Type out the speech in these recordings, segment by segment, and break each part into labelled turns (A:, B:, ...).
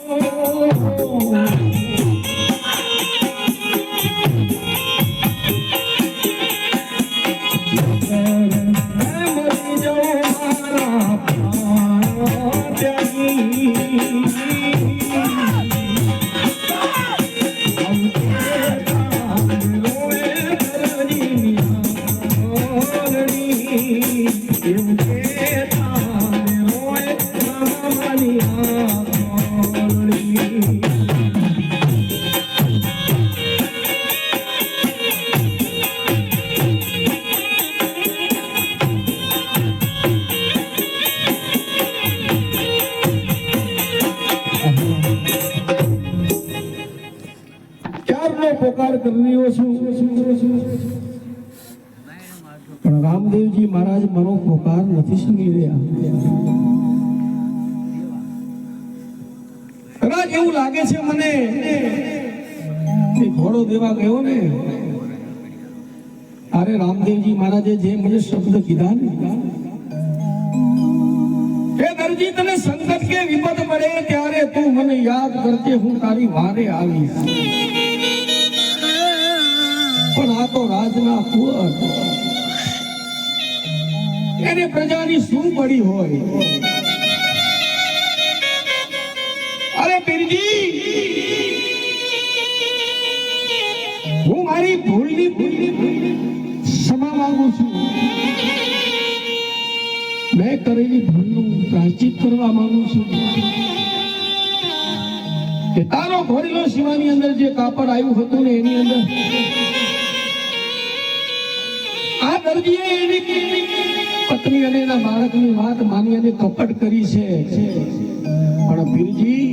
A: એવું પણ રામદેવજી મહારાજ મારો પોકાર નથી સુની રહ્યા. કદાચ એવું લાગે છે મને ઘોડો દેવા ગયો ને? અરે રામદેવજી મહારાજે જે મને શબ્દ કીધા ને, હે દરજી, તને સંકટ કે વિપત પડે ત્યારે તું મને યાદ કરજે, હું તારી વારે આવીશ. રાજના કુંવર એને પ્રજાની શું પડી હોય? અરે પીરજી! હું મારી ભૂલની ક્ષમા માંગુ છું. મેં કરેલી ભૂલનું પ્રાયશ્ચિત કરવા માંગુ છું. કે તારો ભરેલો શિવાની અંદર જે કાપડ આવ્યું હતું ને એની અંદર આ દરજીએ પત્ની અને એના બાળકની વાત માની અને કપટ કરી છે. પણ પીરજી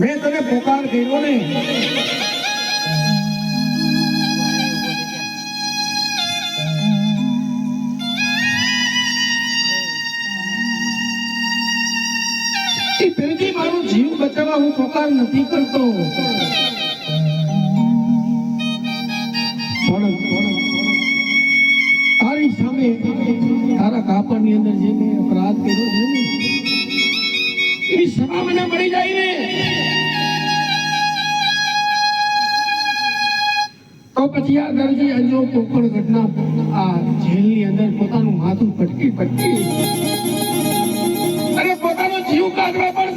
A: મેં તને પોકાર કર્યો ને. મારો જીવ બચાવવા હું પોકાર નથી કરતો. પણ તારી સામે તારા કાપડની અંદર જે મેં અપરાધ કર્યો છે ને એની સભા મને મળી જાય ને. દરજી અંજો કોકણ ઘટના આ જેલની અંદર પોતાનું માથું પટકી પટકી અને પોતાનો જીવ કાઢવા પણ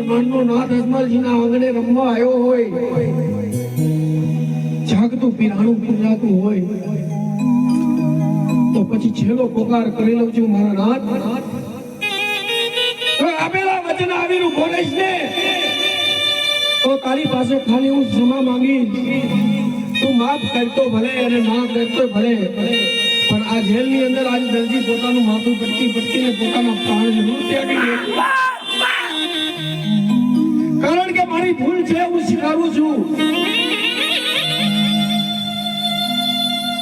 A: બ્રહ્માંડનો નાથ અજમલજીના આંગણે રમવા આવ્યો હોય, જાગતું પીરાણું પૂજાતું હોય, તો પછી છેલ્લો પોકાર કરી લઉં છું મારા નાથ. આપેલા વચન આવીને બોલીશ ને. તો તારી પાસે ખાલી હું ક્ષમા માંગી તું માફ કરતો ભલે અને માફ કરતો ભલે, પણ આ જેલની અંદર આજ દરજી પોતાનું માથું પટકી પટકીને પોતાના પ્રાણ જરૂર ત્યાગી મારી ભૂલ છે હું સ્વીકારું છું.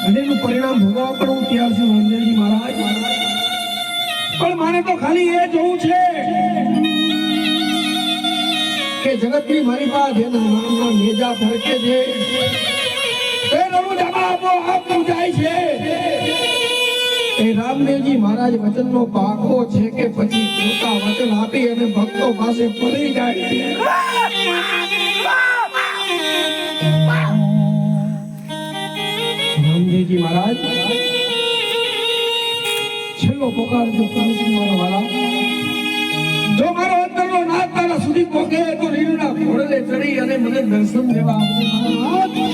A: અને એનું પરિણામ ભોગવવા પણ હું તૈયાર છું રામદેવજી મહારાજ. પણ મારે તો ખાલી એ જોવું છે કે જગતની મારી પાસે નામના મેજા ફરકે છે. એ રણું જમા છે. એ રામદેવજી મહારાજ વચનનો પાકો છે કે પછી પોતા વચન આપી અને ભક્તો પાસે ફરી જાય રામદેવજી મહારાજ, છેલ્લો પોકાર જો કરું મારા વાલા. જો મારો અંતરનો નાથ તારા સુધી પહોંચે તો રીણના ઘોડે ચડી અને મને દર્શન દેવા. આવજો